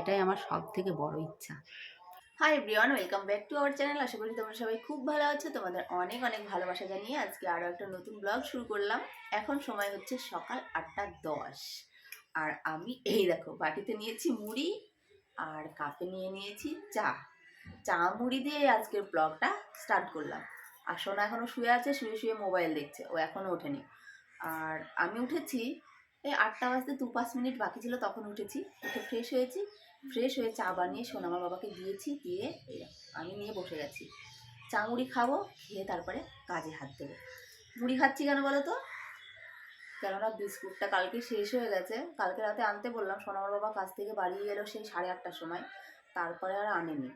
এটাই আমার সব থেকে বড় ইচ্ছা। Hi everyone welcome back to our channel আশা করি তোমরা সবাই খুব ভালো আছো। তোমাদের অনেক অনেক ভালোবাসা জানিয়ে আজকে আরও একটা নতুন ব্লগ শুরু করলাম। এখন সময় হচ্ছে সকাল আটটা দশ। আর আমি এই দেখো, বাটিতে নিয়েছি মুড়ি আর কাপে নিয়ে নিয়েছি চা। চা মুড়ি দিয়ে আজকের ব্লগটা স্টার্ট করলাম। আর সোনা এখনও শুয়ে আছে, শুয়ে শুয়ে মোবাইল দেখছে, ও এখনও ওঠেনি। আর আমি উঠেছি, এই আটটা বাজতে দু পাঁচ মিনিট বাকি ছিল, তখন উঠেছি। উঠে ফ্রেশ হয়েছি। ফ্রেশ হয়ে চা বানিয়ে সোনামার বাবাকে দিয়েছি, দিয়ে আমি নিয়ে বসে গেছি। চা মুড়ি খাব, খেয়ে তারপরে কাজে হাত দেবো। মুড়ি খাচ্ছি কেন বলো তো? কেননা বিস্কুটটা কালকে শেষ হয়ে গেছে। কালকে রাতে আনতে বললাম সোনামার বাবা কাছ থেকে বাড়ি এলো সেই সাড়ে আটটার সময়। তারপরে আর আনেনি।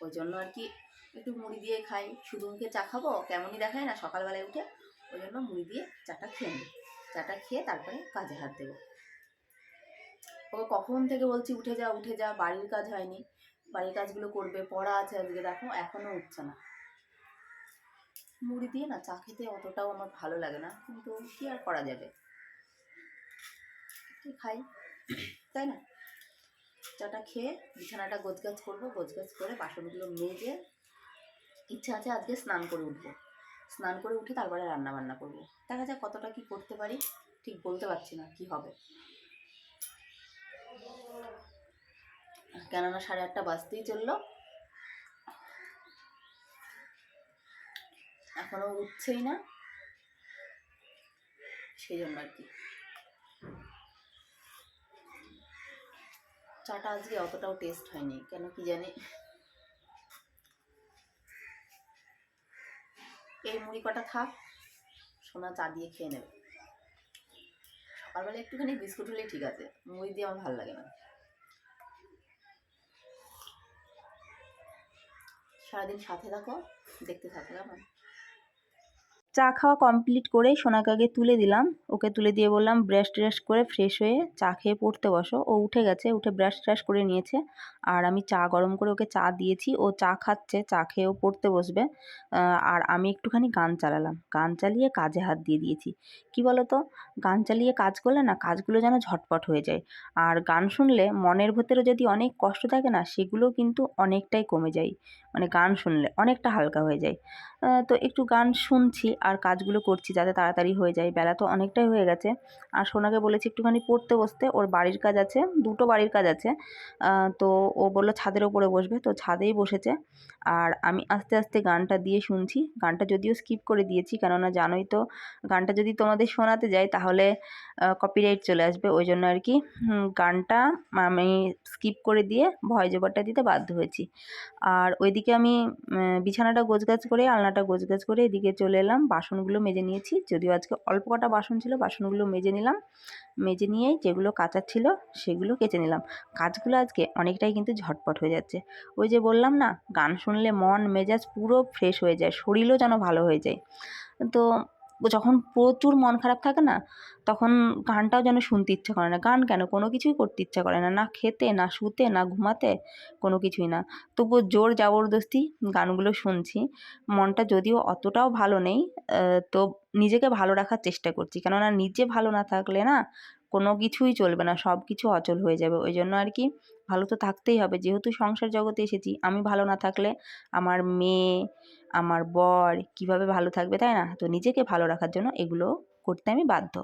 ওই জন্য আর কি একটু মুড়ি দিয়ে খাই। শুধু মুখে চা খাব, কেমনই দেখায় না, সকালবেলায় উঠে ওই জন্য মুড়ি দিয়ে চাটা খেয়ে নিই। চাটা খেয়ে তারপরে কাজে হাত দেবো। ও কখন থেকে বলছি, উঠে যা উঠে যা, বাড়ির কাজ হয়নি। বাড়ির কাজগুলো করবে, পড়া আছে আজকে, দেখো এখনও উঠছে না। মুড়ি দিয়ে না, চা খেতে অতটাও আমার ভালো লাগে না, কিন্তু কি আর করা যাবে? কি খাই, তাই না? চাটা খেয়ে বিছানাটা গোছগাছ করব, গোছগাছ করে বাসনগুলো মেজে, ইচ্ছা আছে আজকে স্নান করে উঠবো। স্নান করে উঠে তারপরে রান্না বান্না করব। দেখা যাক কতটা কি করতে পারি, ঠিক বলতে পারছি না কি হবে। কেননা সাড়ে আটটা বাজতেই চলল। এখনও উঠছেই না। সেই জন্য আর কি। চাটা আজকে অতটাও টেস্ট হয়নি, কেন কি জানি। এই মুড়ি কটা থাক, সোনা চা দিয়ে খেয়ে নেবে। সকালবেলা একটুখানি বিস্কুট হলেই ঠিক আছে, মুড়ি দিয়ে আমার ভালো লাগে না। সারাদিন সাথে থাকো দেখতে থাকো কেমন? চা খাওয়া কমপ্লিট করে সোনাকে আগে তুলে দিলাম। ওকে তুলে দিয়ে বললাম ব্রাশ ট্রাশ করে ফ্রেশ হয়ে চা খেয়ে পড়তে বসো। ও উঠে গেছে, উঠে ব্রাশ ট্রাশ করে নিয়েছে। আর আমি চা গরম করে ওকে চা দিয়েছি। ও চা খাচ্ছে, চা খেয়ে ও পড়তে বসবে। আর আমি একটুখানি গান চালালাম। গান চালিয়ে কাজে হাত দিয়ে দিয়েছি। কি বলো তো গান চালিয়ে কাজ করলে না কাজগুলো যেন ঝটপট হয়ে যায়। আর গান শুনলে মনের ভেতরে যদি অনেক কষ্ট থাকে না, সেগুলো কিন্তু অনেকটাই কমে যায়। মানে গান শুনলে অনেকটা হালকা হয়ে যায়। তো একটু গান শুনছি আর কাজগুলো করছি যাতে তাড়াতাড়ি হয়ে যায়। বেলা তো অনেকটাই হয়ে গেছে। আর সোনাকে বলেছি একটুখানি পড়তে বসতে। ওর বাড়ির কাজ আছে, দুটো বাড়ির কাজ আছে। তো ও বলল ছাদের ওপরে বসবে। তো ছাদেই বসেছে। আর আমি আস্তে আস্তে গানটা দিয়ে শুনছি। গানটা যদিও স্কিপ করে দিয়েছি, কেননা জানোই তো, গানটা যদি তোমাদের শোনাতে যাই তাহলে কপিরাইট চলে আসবে। ওই জন্য আর কি গানটা আমি স্কিপ করে দিয়ে ভয় ওভারটা দিতে বাধ্য হয়েছি। আর ওইদিকে আমি বিছানাটা গোছগাছ করে আলনাটা গোছ করে এদিকে চলে এলাম। বাসনগুলো মেজে নিয়েছি। যদিও আজকে অল্প কটা বাসন ছিল, বাসনগুলো মেজে নিলাম। মেজে নিয়ে যেগুলো কাঁচা ছিল সেগুলো কেচে নিলাম। কাজগুলো আজকে অনেকটাই কিন্তু ঝটপট হয়ে যাচ্ছে। ওই যে বললাম না, গান শুনলে মন, মেজাজ পুরো ফ্রেশ হয়ে যায় শরীরও যেন ভালো হয়ে যায়। তো যখন প্রচুর মন খারাপ থাকে না, তখন গানটাও যেন শুনতে ইচ্ছা করে না। গান কেন? কোনো কিছুই করতে ইচ্ছা করে না। না খেতে, না শুতে, না ঘুমাতে কোনো কিছুই না। তবুও জোর জবরদস্তি গানগুলো শুনছি। মনটা যদিও অতটাও ভালো নেই তো নিজেকে ভালো রাখার চেষ্টা করছি। কেননা নিজে ভালো না থাকলে না কোনো কিছুই চলবে না সব কিছু অচল হয়ে যাবে। ওই জন্য আর কি ভালো তো থাকতেই হবে। যেহেতু সংসার জগতে এসেছি, আমি ভালো না থাকলে আমার মেয়ে আমার বর কীভাবে ভালো থাকবে, তাই না? তো নিজেকে ভালো রাখার জন্য এগুলো করতে আমি বাধ্য।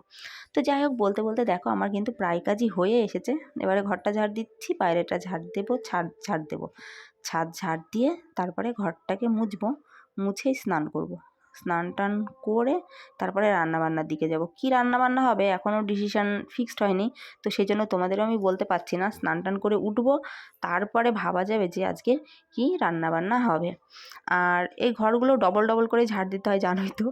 তো যাই হোক, বলতে বলতে দেখো আমার কিন্তু প্রায় কাজই হয়ে এসেছে। এবারে ঘরটা ঝাড় দিচ্ছি, বাইরেটা ঝাড় দেবো, ছাদ, ঝাড় দেবো। ছাদ ঝাড় দিয়ে তারপরে ঘরটাকে মুছবো, মুছেই স্নান করব। স্নান টান করে তারপরে রান্নাবান্নার দিকে যাব। কি রান্নাবান্না হবে? এখনও ডিসিশান ফিক্সড হয়নি। তো সেই জন্য তোমাদেরও আমি বলতে পারছি না। স্নান টান করে উঠবো, তারপরে ভাবা যাবে যে আজকে কি রান্নাবান্না হবে। আর এই ঘরগুলো ডবল ডবল করে ঝাড় দিতে হয়, জানোই তো।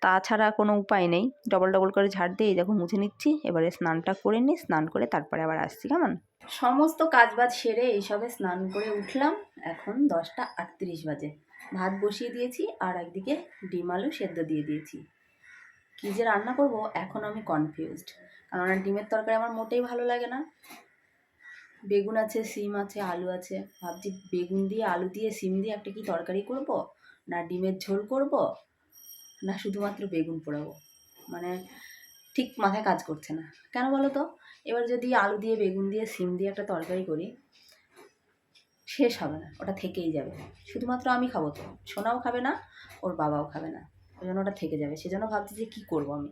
তাছাড়া কোনো উপায় নেই। ডবল ডবল করে ঝাড় দিয়ে এই দেখো মুছে নিচ্ছি। এবারে স্নানটা করে নিই, স্নান করে তারপরে আবার আসছি, কেমন? সমস্ত কাজবাজ সেরে এইসবে স্নান করে উঠলাম। এখন দশটা আটত্রিশ বাজে। ভাত বসিয়ে দিয়েছি আর একদিকে ডিম আলু সেদ্ধ দিয়ে দিয়েছি। কী যে রান্না করব, এখন আমি কনফিউজড কেননা ডিমের তরকারি আমার মোটেই ভালো লাগে না। বেগুন আছে, সিম আছে, আলু আছে। ভাবছি বেগুন দিয়ে, আলু দিয়ে, সিম দিয়ে একটা কি তরকারি করব? না ডিমের ঝোল করব? না শুধুমাত্র বেগুন পোড়াবো? মানে ঠিক মাথায় কাজ করছে না। কেন বলো তো? এবার যদি আলু দিয়ে, বেগুন দিয়ে, সিম দিয়ে একটা তরকারি করি শেষ হবে না, ওটা থেকেই যাবে। শুধুমাত্র আমি খাব তো, সোনাও খাবে না, ওর বাবাও খাবে না। ওই জন্য ওটা থেকে যাবে, সেজন্য ভাবছি যে কী করব আমি?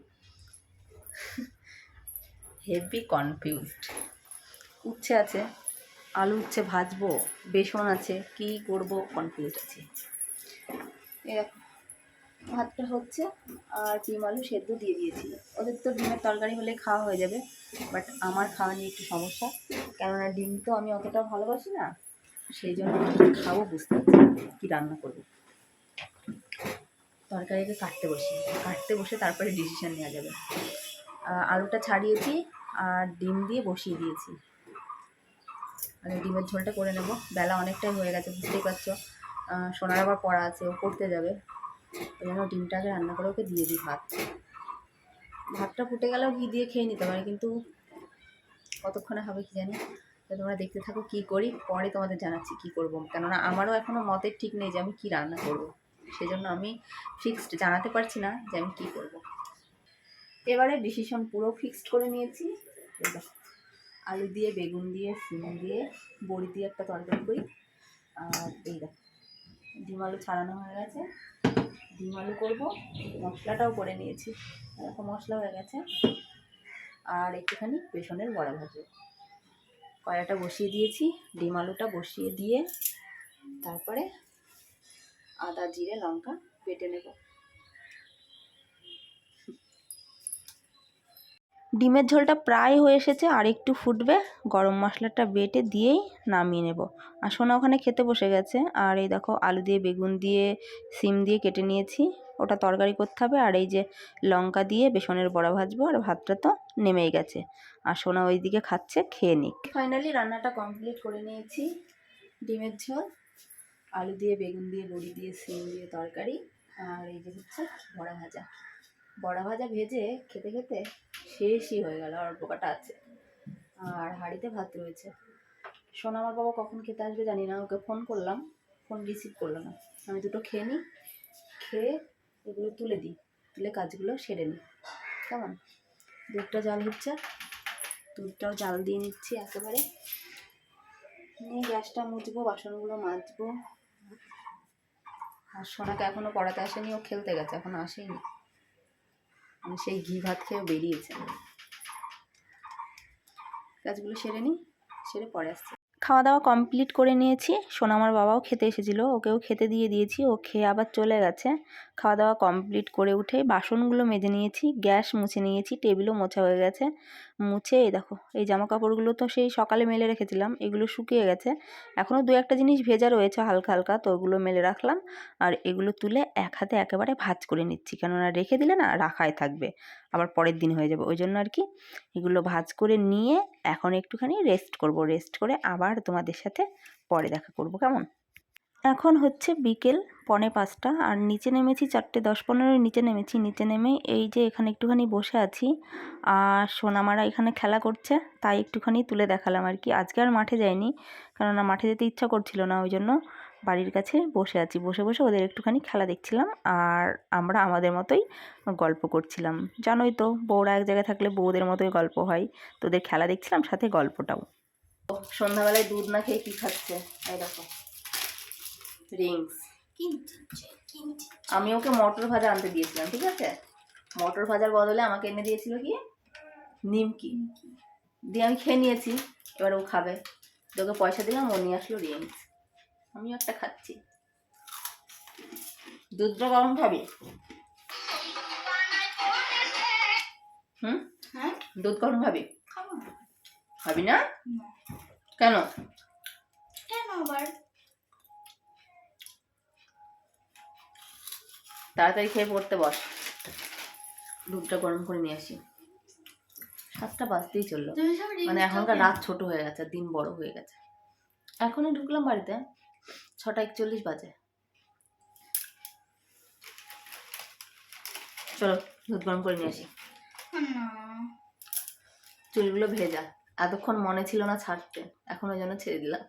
হেভি কনফিউজড উচ্ছে আছে, আলু উচ্ছে ভাজবো, বেসন আছে, কি করব কনফিউজ আছি। ভাতটা হচ্ছে আর ডিম আলু সেদ্ধ দিয়ে দিয়েছি। ওদের তো ডিমের তরকারি হলে খাওয়া হয়ে যাবে বাট আমার খাওয়া নিয়ে একটু সমস্যা, কেননা ডিম তো আমি অতটা ভালোবাসি না। সেই জন্য খাব বুঝতে পারছি কী রান্না করব। তরকারিকে কাটতে বসি, কাটতে বসে তারপরে ডিসিশন নেওয়া যাবে। আলুটা ছাড়িয়েছি আর ডিম দিয়ে বসিয়ে দিয়েছি। মানে ডিমের ঝোলটা করে নেব। বেলা অনেকটাই হয়ে গেছে, বুঝতেই পারছ। সোনার আবার পড়া আছে, ও পড়তে যাবে। ওই জন্য ডিমটাকে রান্না করে ওকে দিয়ে দিই ভাত। ভাতটা ফুটে গেলেও ঘি দিয়ে খেয়ে নিতে পারে, কিন্তু কতক্ষণে হবে কি জানি? তো তোমরা দেখতে থাকো কি করি, পরে তোমাদের জানাচ্ছি কি করব। কেননা আমারও এখনও মতের ঠিক নেই যে আমি কি রান্না করব। সেজন্য আমি ফিক্সড জানাতে পারছি না যে আমি কী করব। এবারে ডিসিশন পুরো ফিক্সড করে নিয়েছি। আলু দিয়ে, বেগুন দিয়ে সিম দিয়ে, বড়ি দিয়ে একটা তরকারি করি। আর এই দেখো, ডিম আলু ছাড়ানো হয়ে গেছে। ডিম আলু করব, মশলাটাও করে নিয়েছি। এরকম মশলা হয়ে গেছে। আর একটুখানি বেসনের বড়া ভাজবো। কড়াটা বসিয়ে দিয়েছি, ডিম আলুটা বসিয়ে দিয়ে তারপরে আদা, জিরে, লঙ্কা বেটে নেব। ডিমের ঝোলটা প্রায় হয়ে এসেছে, আর একটু ফুটবে। গরম মশলাটা বেটে দিয়েই নামিয়ে নেব। আর সোনা ওখানে খেতে বসে গেছে। আর এই দেখো, আলু দিয়ে বেগুন দিয়ে সিম দিয়ে কেটে নিয়েছি। ওটা তরকারি করতে হবে। আর এই যে লঙ্কা দিয়ে বেসনের বড়া ভাজবো, আর ভাতটা তো নেমেই গেছে। আর সোনা ওইদিকে খাচ্ছে, খেয়ে নিক। ফাইনালি রান্নাটা কমপ্লিট করে নিয়েছি। ডিমের ঝোল, আলু দিয়ে, বেগুন দিয়ে, বড়ি দিয়ে সিম দিয়ে তরকারি, আর এই যে হচ্ছে বড়া ভাজা। বড়া ভাজা ভেজে খেতে খেতে শেষই হয়ে গেল, আর পোকাটা আছে। আর হাঁড়িতে ভাত রয়েছে। সোনা আমার বাবা কখন খেতে আসবে জানি না, ওকে ফোন করলাম ফোন রিসিভ করল না। আমি দুটো খেয়ে নিই, খেয়ে এগুলো তুলে দিই, তুলে কাজগুলো সেরে নিই। কেমন? দুধটা জাল হচ্ছে। দুধটাও জাল দিয়ে নিচ্ছি একেবারে। নিয়ে গ্যাসটা মুছবো, বাসনগুলো মাজবো। আর সোনাকে এখনও পড়াতে আসেনি, ও খেলতে গেছে, এখনও আসেনি। আমি সেই ঘি ভাত খেয়েও বেরিয়েছে। কাজগুলো সেরে নিই সেরে পরে আসছে। খাওয়া দাওয়া কমপ্লিট করে নিয়েছি সোনামার বাবাও খেতে এসেছিল, ওকেও খেতে দিয়ে দিয়েছি, ও খেয়ে আবার চলে গেছে। খাওয়া দাওয়া কমপ্লিট করে উঠে বাসনগুলো মেজে নিয়েছি, গ্যাস মুছে নিয়েছি, টেবিলও মোছা হয়ে গেছে। মুছে এই দেখো, এই জামা কাপড়গুলো তো সেই সকালে মেলে রেখেছিলাম, এগুলো শুকিয়ে গেছে। এখনও দু একটা জিনিস ভেজা রয়েছে হালকা হালকা, তো ওগুলো মেলে রাখলাম। আর এগুলো তুলে এক হাতে একেবারে ভাজ করে নিচ্ছি, কেননা রেখে দিলে না রাখাই থাকবে, আবার পরের দিন হয়ে যাবে। ওই জন্য আর কি এগুলো ভাজ করে নিয়ে এখন একটুখানি রেস্ট করব। রেস্ট করে আবার তোমাদের সাথে পরে দেখা করব, কেমন? এখন হচ্ছে বিকেল, পনে পাঁচটা। আর নিচে নেমেছি চারটে দশ পনেরোর নিচে নেমেছি, নিচে নেমে এই যে এখানে একটুখানি বসে আছি। আর সোনামারা এখানে খেলা করছে, তাই একটুখানি তুলে দেখালাম আর কি। আজকে আর মাঠে যাইনি, কেননা মাঠে যেতে ইচ্ছা করছিল না, ওই জন্য বাড়ির কাছে বসে আছি। বসে বসে ওদের একটুখানি খেলা দেখছিলাম আর আমরা আমাদের মতোই গল্প করছিলাম। জানোই তো, বউরা এক জায়গায় থাকলে বউদের মতোই গল্প হয়। তো ওদের খেলা দেখছিলাম, সাথে গল্পটাও। সন্ধ্যাবেলায় দুধ না খেয়ে কী খাচ্ছে? দেখো। রিংস। আমি ওকে মটর ভাজা আনতে দিয়েছিলাম ঠিক আছে? মটর ভাজার বদলে আমাকে এনে দিয়েছিল কি? নিমকি। দিয়ে আমি খেয়ে নিয়েছি এবার ও খাবে। তো ওকে পয়সা দিলাম ও নিয়ে আসলো রিংস। আমিও একটা খাচ্ছি। দুধটা গরম খাবি? হুম? হ্যাঁ? দুধ গরম খাবি? খাব না। খাবি না। কেন? কেন আবার? তাড়াতাড়ি খেয়ে পড়তে বস। দুধটা গরম করে নিয়ে আসি। সাতটা বাজতেই চলল। মানে এখনকার রাত ছোট হয়ে গেছে দিন বড় হয়ে গেছে। এখনই ঢুকলাম বাড়িতে ছটা একচল্লিশ বাজে। চলো দুধ গরম করে নিয়ে আসি। চুলগুলো ভেজা। এতক্ষণ মনে ছিল না ছাড়তে। এখন ওই জন্য ছেড়ে দিলাম।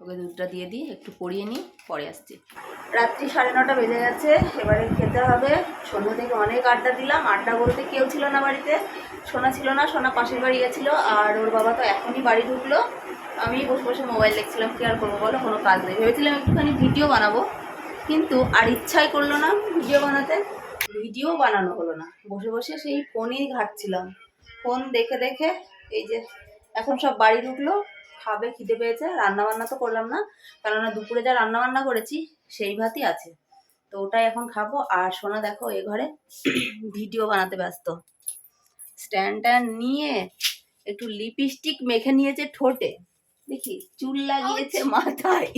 ওকে দুধটা দিয়ে দিই, একটু পরিয়ে নিই, পরে আসছি। রাত্রি সাড়ে নটা বেজে গেছে, এবারে খেতে হবে। সন্ধ্যা থেকে অনেক আড্ডা দিলাম, আড্ডা বলতে কেউ ছিল না বাড়িতে, সোনা ছিল না, সোনা পাশের বাড়ি গেছিল, আর ওর বাবা তো এখনই বাড়ি ঢুকলো। আমি বসে বসে মোবাইল দেখছিলাম, কি আর করব বলো, কোনো কাজ নেই। ভেবেছিলাম একটুখানি ভিডিও বানাবো, কিন্তু আর ইচ্ছাই করল না ভিডিও বানাতে। ভিডিও বানানো হলো না। বসে বসে সেই ফোনই ঘাটছিলাম। ফোন দেখে দেখে, এই যে, এখন সব বাড়ি ঢুকলো খাবে খিদে পেয়েছে রান্না বান্না তো করলাম না কেননা দুপুরে যা রান্না বান্না করেছি সেই ভাতই আছে তো ওটাই এখন খাবো আর সোনা দেখো এ ঘরে ভিডিও বানাতে ব্যস্ত স্ট্যান্ড ট্যান্ড নিয়ে একটু লিপস্টিক মেখে নিয়েছে ঠোঁটে দেখি চুল লাগিয়েছে মাথায়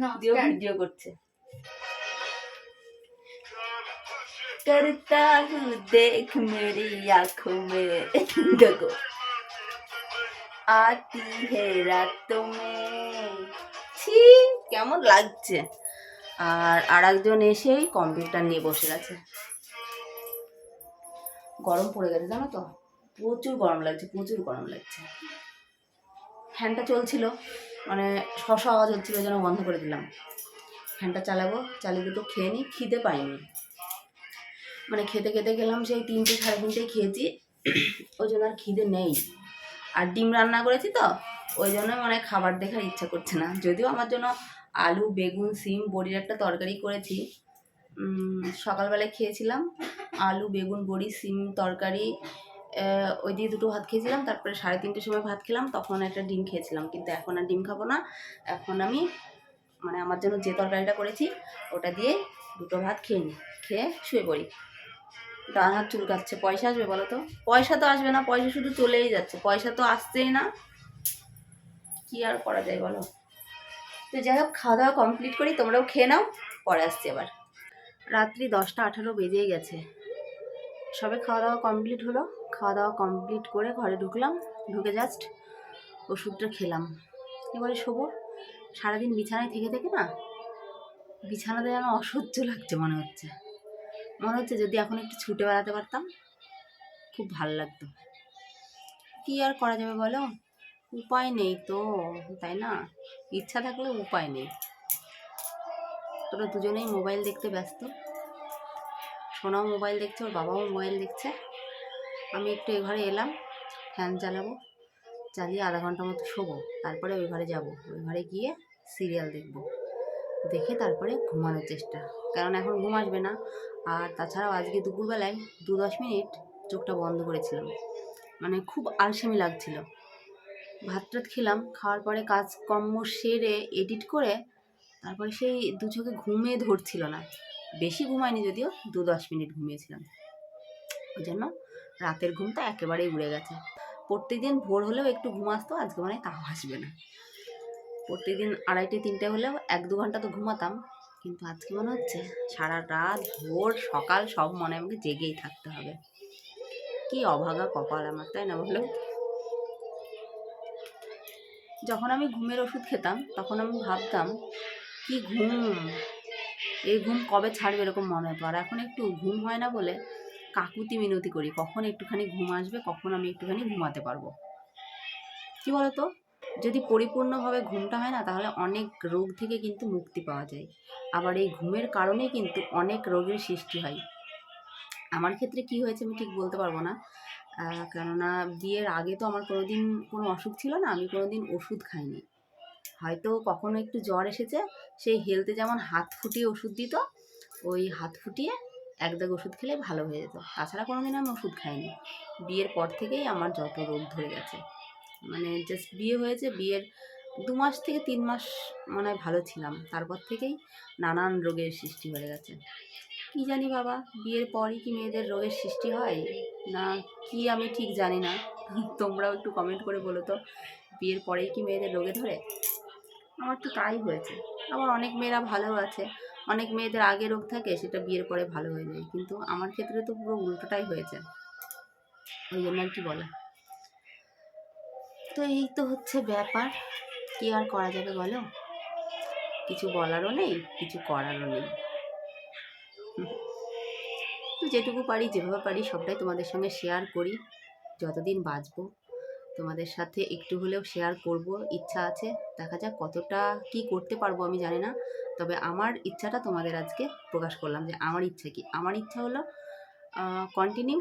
না দিয়েও ভিডিও করছে करता हूँ देख मेरी आंखों में देखो আতি হে রাতমে ছি কেমন লাগছে? আর আরেকজন এসেই কম্পিউটার নিয়ে বসে গেছে। গরম পড়ে গেছে, জানো তো? প্রচুর গরম লাগছে, প্রচুর গরম লাগছে। ফ্যানটা চলছিল মানে শশ আওয়াজ হচ্ছিল যেন বন্ধ করে দিলাম। ফ্যানটা চালাবো, চালিয়ে দুটো খেয়ে নিই, খিদে পাইনি। মানে খেতে খেতে গেলাম সেই তিনটে, সাড়ে তিনটে খেয়েছি। ওই জন্য আর খিদে নেই। আর ডিম রান্না করেছি তো, ওই জন্য মানে খাবার দেখার ইচ্ছা করছে না। যদিও আমার জন্য আলু, বেগুন, সিম বড়ির একটা তরকারি করেছি। সকালবেলায় খেয়েছিলাম। আলু, বেগুন, বড়ি, সিম, তরকারি ওই দিয়ে দুটো ভাত খেয়েছিলাম। তারপরে সাড়ে তিনটের সময় ভাত খেলাম, তখন একটা ডিম খেয়েছিলাম। কিন্তু এখন আর ডিম খাব না। এখন আমি মানে আমার জন্য যে তরকারিটা করেছি, ওটা দিয়ে দুটো ভাত খেয়ে নিই খেয়ে শুয়ে পড়ি। ডান হাত চুলকাচ্ছে। পয়সা আসবে বলো তো? পয়সা তো আসবে না, পয়সা শুধু চলেই যাচ্ছে। পয়সা তো আসছেই না। কি আর করা যায় বলো? তো যাই হোক খাওয়া দাওয়া কমপ্লিট করি, তোমরাও খেয়ে নাও, পরে আসছি আবার। রাত্রি দশটা আঠারো বেজেই গেছে। সবে খাওয়া দাওয়া কমপ্লিট হলো। খাওয়া দাওয়া কমপ্লিট করে ঘরে ঢুকলাম। ঢুকে জাস্ট ওষুধটা খেলাম। এবারে শোবো, সারাদিন বিছানায় থেকে থেকে না, বিছানাতে যেন অসহ্য লাগছে মনে হচ্ছে। মনে হচ্ছে যদি এখন একটু ছুটে বেড়াতে পারতাম, খুব ভালো লাগতো। কী আর করা যাবে বলো? উপায় নেই তো, তাই না? ইচ্ছা থাকলে উপায় নেই। তোরা দুজনেই মোবাইল দেখতে ব্যস্ত। সোনাও মোবাইল দেখছে, ওর বাবাও মোবাইল দেখছে। আমি একটু এ ঘরে এলাম, ফ্যান চালাবো, চালিয়ে আধা ঘণ্টা মতো শোবো, তারপরে ওই ঘরে যাব। ওই ঘরে গিয়ে সিরিয়াল দেখব। দেখে তারপরে ঘুমানোর চেষ্টা। কারণ এখন ঘুম আসবে না। আর তাছাড়াও আজকে দুপুরবেলায় দু দশ মিনিট চোখটা বন্ধ করেছিলাম। মানে খুব আলসেমি লাগছিল। ভাত টাত খেলাম, খাওয়ার পরে কাজকর্ম সেরে এডিট করে তারপরে সেই দু চোখে ঘুমে ধরছিল না। বেশি ঘুমায়নি যদিও, দু দশ মিনিট ঘুমিয়েছিলাম। ওই জন্য রাতের ঘুমটা একেবারেই উড়ে গেছে। প্রত্যেকদিন ভোর হলেও একটু ঘুম আসতো, আজকে মানে তাও আসবে না। প্রত্যেকদিন আড়াইটে, তিনটে হলেও এক দু ঘণ্টা তো ঘুমাতাম। কিন্তু আজকে মনে হচ্ছে সারা রাত ভোর, সকাল সব মনে আমাকে জেগেই থাকতে হবে। কি অভাগা কপাল আমার, তাই না বলো? যখন আমি ঘুমের ওষুধ খেতাম, তখন আমি ভাবতাম, কি ঘুম? এই ঘুম কবে ছাড়বে? এরকম মনে হতো। আর এখন একটু ঘুম হয় না বলে কাকুতি মিনতি করি। কখন একটুখানি ঘুম আসবে, কখন আমি একটুখানি ঘুমাতে পারব। কি বলতো যদি পরিপূর্ণভাবে ঘুমটা হয় না, তাহলে অনেক রোগ থেকে কিন্তু মুক্তি পাওয়া যায়। আবার এই ঘুমের কারণে কিন্তু অনেক রোগের সৃষ্টি হয়। আমার ক্ষেত্রে কি হয়েছে আমি ঠিক বলতে পারব না। কেননা বিয়ের আগে তো আমার কোনো দিন কোনো অসুখ ছিল না, আমি কোনো দিন ওষুধ খাইনি। হয়তো কখনো একটু জ্বর এসেছে, সেই হেলতে যেমন হাত ফুটিয়ে ওষুধ দিত, ওই হাত ফুটিয়ে এক দাগ ওষুধ খেলে ভালো হয়ে যেত। তাছাড়া কোনোদিন আমি ওষুধ খাইনি। বিয়ের পর থেকেই আমার যত রোগ ধরে গেছে। মানে জাস্ট বিয়ে হয়েছে, বিয়ের দু মাস থেকে তিন মাস মনে হয় ভালো ছিলাম। তারপর থেকেই নানান রোগের সৃষ্টি হয়ে গেছে। কি জানি বাবা, বিয়ের পরই কি মেয়েদের রোগের সৃষ্টি হয়? না, কি আমি ঠিক জানি না। তোমরাও একটু কমেন্ট করে বলো তো, বিয়ের পরেই কি মেয়েদের রোগে ধরে? আমার তো তাই হয়েছে। আবার অনেক মেয়েরা ভালো আছে। অনেক মেয়েদের আগে রোগ থাকে, সেটা বিয়ের পরে ভালো হয়ে যায়। কিন্তু আমার ক্ষেত্রে তো পুরো উল্টোটাই হয়েছে। ওই জন্য আর কি বলা। তো এই তো হচ্ছে ব্যাপার। কি আর করা যাবে বলো? কিছু বলারও নেই, কিছু করারও নেই। তো যেটুকু পারি, যেভাবে পারি, সবটাই তোমাদের সঙ্গে শেয়ার করি। যতদিন বাঁচবো, তোমাদের সাথে একটু হলেও শেয়ার করব। ইচ্ছা আছে, দেখা যাক কতটা কি করতে পারব, আমি জানি না। তবে আমার ইচ্ছাটা তোমাদের আজকে প্রকাশ করলাম যে, আমার ইচ্ছা কি? আমার ইচ্ছা হলো কন্টিনিউ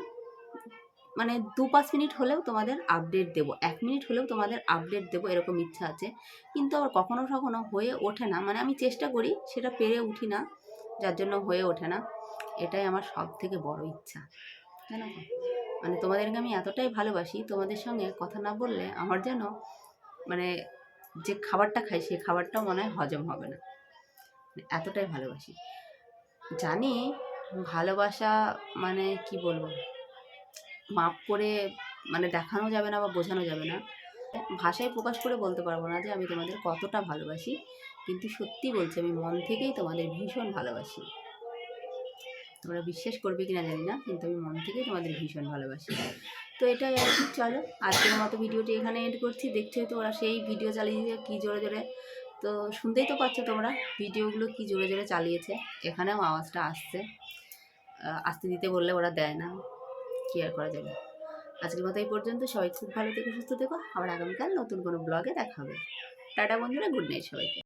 মানে দু পাঁচ মিনিট হলেও তোমাদের আপডেট দেবো। এক মিনিট হলেও তোমাদের আপডেট দেবো, এরকম ইচ্ছা আছে। কিন্তু আবার কখনো কখনো হয়ে ওঠে না। মানে আমি চেষ্টা করি, সেটা পেরে উঠি না, যার জন্য হয়ে ওঠে না। এটাই আমার সব থেকে বড় ইচ্ছা। জানো মানে তোমাদেরকে আমি এতটাই ভালোবাসি, তোমাদের সঙ্গে কথা না বললে আমার যেন মানে যে খাবারটা খাই, সেই খাবারটাও মনে হয় হজম হবে না। মানে এতটাই ভালোবাসি। জানি ভালোবাসা মানে কি বলব? মাপ করে মানে দেখানো যাবে না বা বোঝানো যাবে না। ভাষায় প্রকাশ করে বলতে পারব না যে আমি তোমাদের কতটা ভালোবাসি, কিন্তু সত্যি বলছি আমি মন থেকেই তোমাদের ভীষণ ভালোবাসি। তোমরা বিশ্বাস করবে কিনা জানি না, কিন্তু আমি মন থেকেই তোমাদের ভীষণ ভালোবাসি। তো এটাই আর কি, চলো। আজকের মতো ভিডিওটি এখানে এড করছি। দেখছোই তো ওরা সেই ভিডিও চালিয়ে কী জোরে জোরে। তো শুনতেই তো পাচ্ছ তোমরা ভিডিওগুলো কি জোরে জোরে চালিয়েছে। এখানেও আওয়াজটা আসছে। আসতে দিতে বললে ওরা দেয় না। কি আর করা যাবে। আজকের মতো এই পর্যন্ত। সবাই খুব ভালো থেকে, সুস্থ থেকো। আবার আগামীকাল নতুন কোনো ব্লগে দেখা হবে। টাটা বন্ধুরা গুড নাইট সবাইকে।